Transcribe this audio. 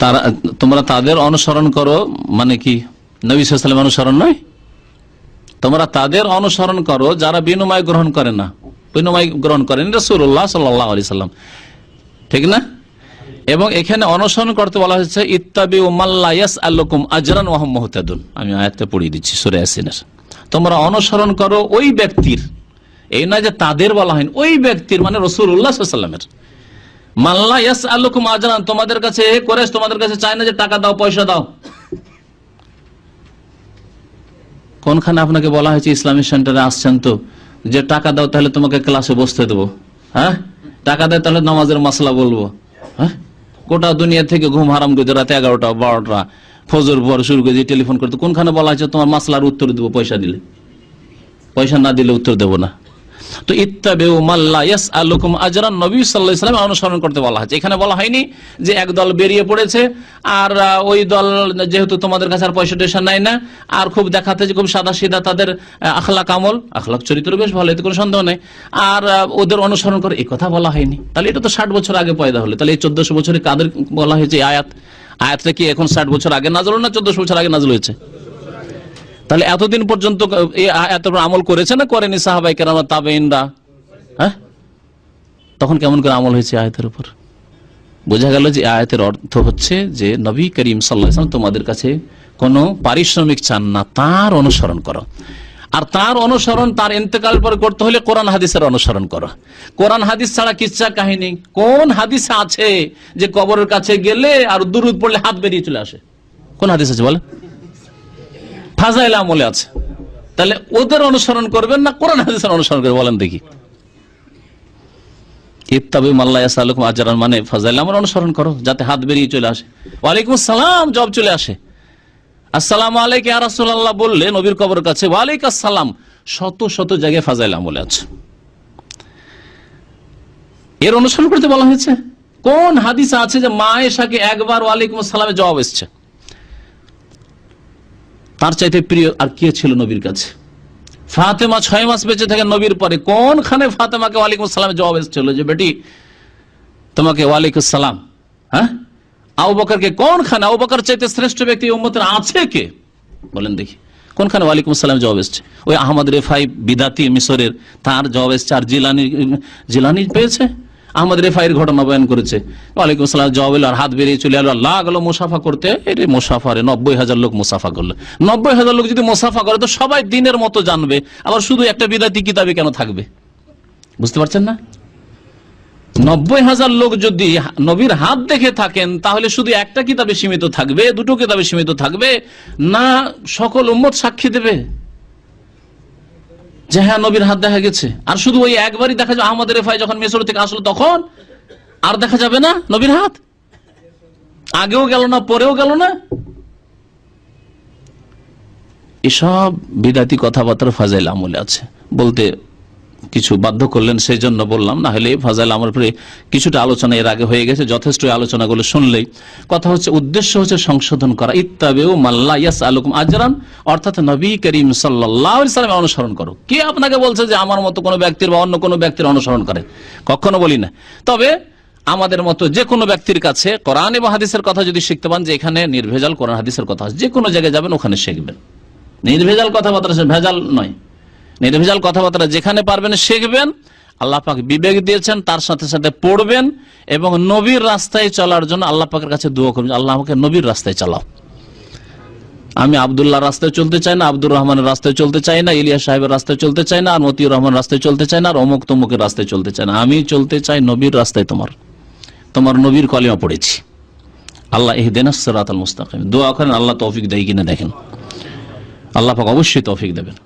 তারা, তোমরা তাদের অনুসরণ করো মানে কি? নবী অনুসরণ নয়? তোমরা তাদের অনুসরণ করো, যারা বিনিময় গ্রহণ করে না। বিনিময় গ্রহণ করেন রসুল্লাহ সাল্লাম ঠিক না? এবং এখানে অনুসরণ করতে বলা হয়েছে ইত্তাবি উমাল্লায়াস আল্লকুম আজরান ওয়াহম মোহতাদুন। আমি আয়াতটা পড়িয়ে দিচ্ছি, সুরে আসিনের তোমরা অনুসরণ করো ওই ব্যক্তির। এই না যে তাদের বলা হয়নি, ওই ব্যক্তির মানে রসুল উল্লাহ সাল্লামের মাল্লা ইয়াস আল্লকুম আজরান, তোমাদের কাছে করে তোমাদের কাছে চায় না যে টাকা দাও, পয়সা দাও। কোনখানে আপনাকে বলা হয়েছে ইসলামিক সেন্টারে আসছেন তো? যে টাকা দাও তাহলে তোমাকে ক্লাসে বসতে দেবো। হ্যাঁ? টাকা দেয় তাহলে নামাজের মাসলা বলব। হ্যাঁ? গোটা দুনিয়া থেকে ঘুম হারাম করে রাতে এগারোটা, বারোটা, ফজর পর শুরু করে টেলিফোন করতে, কোনখানে বলা হয়েছে তোমার মাসলার উত্তর দেবো পয়সা দিলে? পয়সা না দিলে উত্তর দেবো না। তো ইত্তাবেউ মাল্লা ইয়াস আলুকুম আজরান, নবী সাল্লাল্লাহু আলাইহি অনুসরণ করতে বলা হয়েছে। এখানে বলা হয়নি যে এক দল বেরিয়ে পড়েছে, আর ওই দল যেহেতু তোমাদের কাছে আর পয়সা টয়সা নেয় না, আর খুব দেখাতে যে খুব সাদা সিধা তাদের আখলাক আমল। আখলাক চরিত্র বেশ ভালো, এতে কোনো সন্দেহ নেই। আর ওদের অনুসরণ করে এই কথা বলা হয়নি। তাহলে এটা তো ষাট বছর আগে পয়দা হলো। তাহলে এই চোদ্দশো বছরে কাদের বলা হয়েছে আয়াত? আয়াতটা কি এখন ষাট বছর আগে নাজল না চোদ্দশো বছর আগে নাজল হয়েছে? তাহলে এতদিন পর্যন্ত এত আমল করেছে না করেনি সাহাবাই কেরাম তাবেইনরা হ্যাঁ? তখন কেমন করে আমল হয়েছে আয়াতের উপর? বোঝা গেল যে আয়াতের অর্থ হচ্ছে যে নবী করিম সাল্লাহ তোমাদের কাছে কোনো পারিশ্রমিক চান না, তার অনুসরণ করো। আর তার অনুসরণ, তার ইন্তেকাল পরে করতে হলে কোরআন হাদিসের অনুসরণ করো। কোরআন হাদিস ছাড়া কিচ্ছা কাহিনী। কোন হাদিস আছে যে কবরের কাছে গেলে আর দুরুদ পড়লে হাত বেরিয়ে চলে আসে? কোন হাদিস আছে বলে? ফাজাইল আমলে আছে। তাহলে ওদের অনুসরণ করবেন না কোরআন হাদিসের অনুসরণ করবেন? বলেন দেখি। ইত্তাবি মাল্লা ইয়াসালুকুম আজরান মানে ফাজাইল আমল অনুসরণ করো, যাতে হাত বেরিয়ে চলে আসে। ওয়ালাইকুম আসসালাম জব চলে আসে। আসসালাম আলাইকুম ইয়া রাসূলুল্লাহ বললে নবীর কবর কাছে, ওয়ালাইকুম আসসালাম, শত শত জায়গায় ফাজাইল আমলে আছে। এর অনুসরণ করতে বলা হয়েছে। কোন হাদিস আছে যে মা এসাকে একবার ওয়ালাইকুম আসসালামে জবাব এসছে? তার চাইতে প্রিয় আর কে ছিল নবীর কাছে? ফাতেমা ছয় মাস বেঁচে থাকে নবীর পরে। কোনখানে ফাতেমাকে ওয়ালাইকুম সালামের জবাব এসেছিল যে, বেটি, তোমাকে ওয়ালাইকুম সালাম হ্যাঁ? আবু বকরকে কোনখানে, আবু বকর চাইতে শ্রেষ্ঠ ব্যক্তি উম্মতের আছে কে? বলেন দেখি, কোনখানে ওয়ালাইকুম সালাম জবাব এসছে? ওই আহমদ রেফাই বিদাতি মিশরের, তার জবাব এসছে। আর জিলানি জিলানি পেয়েছে? আহমদ রেফাইয়ের ঘটনা বয়ান করেছে। ওয়ালাইকুম সালাম জবাব আর হাত বেরিয়ে চলে এলো আল্লাহ গেলো মুসাফা করতে। এরে মুসাফারে নব্বই হাজার লোক মুসাফা করল। নব্বই হাজার লোক যদি মুসাফা করে, তো সবাই দিনের মতো জানবে। আবার শুধু একটা বিদাতি কিতাবে কেন থাকবে? বুঝতে পারছেন না? নব্বই হাজার লোক যদি নবীর হাত দেখে থাকেন, তাহলে শুধু একটা কিতাবে সীমিত থাকবে, দুটো কিতাবে সীমিত থাকবে, না সকল উম্মত সাক্ষী দেবে? যে হ্যাঁ নবীর হাত দেখা গেছে। আর শুধু ওই একবারই দেখা যাবে আহমদ রেফাই যখন মেসর থেকে আসলো তখন, আর দেখা যাবে না নবীর হাত? আগেও গেল না, পরেও গেল না? এসব বিদাতি কথাবার্তার ফাজাইল আমলে আছে। বলতে কিছু বাধ্য করলেন সেই জন্য বললাম, না হলে ফাজাইল আমার পরে কিছুটা আলোচনা এর আগে হয়ে গেছে, যথেষ্ট আলোচনাগুলো শুনলেই। কথা হচ্ছে, উদ্দেশ্য হচ্ছে সংশোধন করা। ইত্তাবেও মাল্লা ইয়াস আলুকুম আজরান, অর্থাৎ নবী করিম সাল্লাহ সাল্লামের অনুসরণ করো। কে আপনাকে বলছে যে আমার মতো কোনো ব্যক্তির বা অন্য কোনো ব্যক্তির অনুসরণ করে? কখনো বলি না। তবে আমাদের মতো যে কোনো ব্যক্তির কাছে কোরআন এবং হাদিসের কথা যদি শিখতে পান, যে এখানে নির্ভেজাল কোরআন হাদিসের কথা যে কোনো জায়গায় যাবেন, ওখানে শিখবেন। নির্ভেজাল কথাবার্তা ভেজাল নয়। নির্ভেজাল কথাবার্তা যেখানে পারবেন শিখবেন, আল্লাহ পাক বিবেক দিয়েছেন, তার সাথে সাথে পড়বেন এবং নবীর রাস্তায় চলার জন্য আল্লাহ পাকের কাছে দোয়া করবেন, আল্লাহ আমাকে নবীর রাস্তায় চালাও। আমি আবদুল্লাহ রাস্তায় চলতে চাই না, আব্দুর রহমানের রাস্তায় চলতে চাই না ইলিয়া সাহেবের রাস্তায় চলতে চাই না, আর মতিউর রহমান রাস্তায় চলতে চাই না, আর অমুক তমুকের রাস্তায় চলতে চাই না। আমি চলতে চাই নবীর রাস্তায় তোমার তোমার নবীর কলিমা পড়েছি। আল্লাহ এহদিন সিরাতাল মুস্তাকিম। দোয়া করেন, আল্লাহ তৌফিক দেয় কিনা দেখেন। আল্লাহ পাক অবশ্যই তৌফিক দেবেন।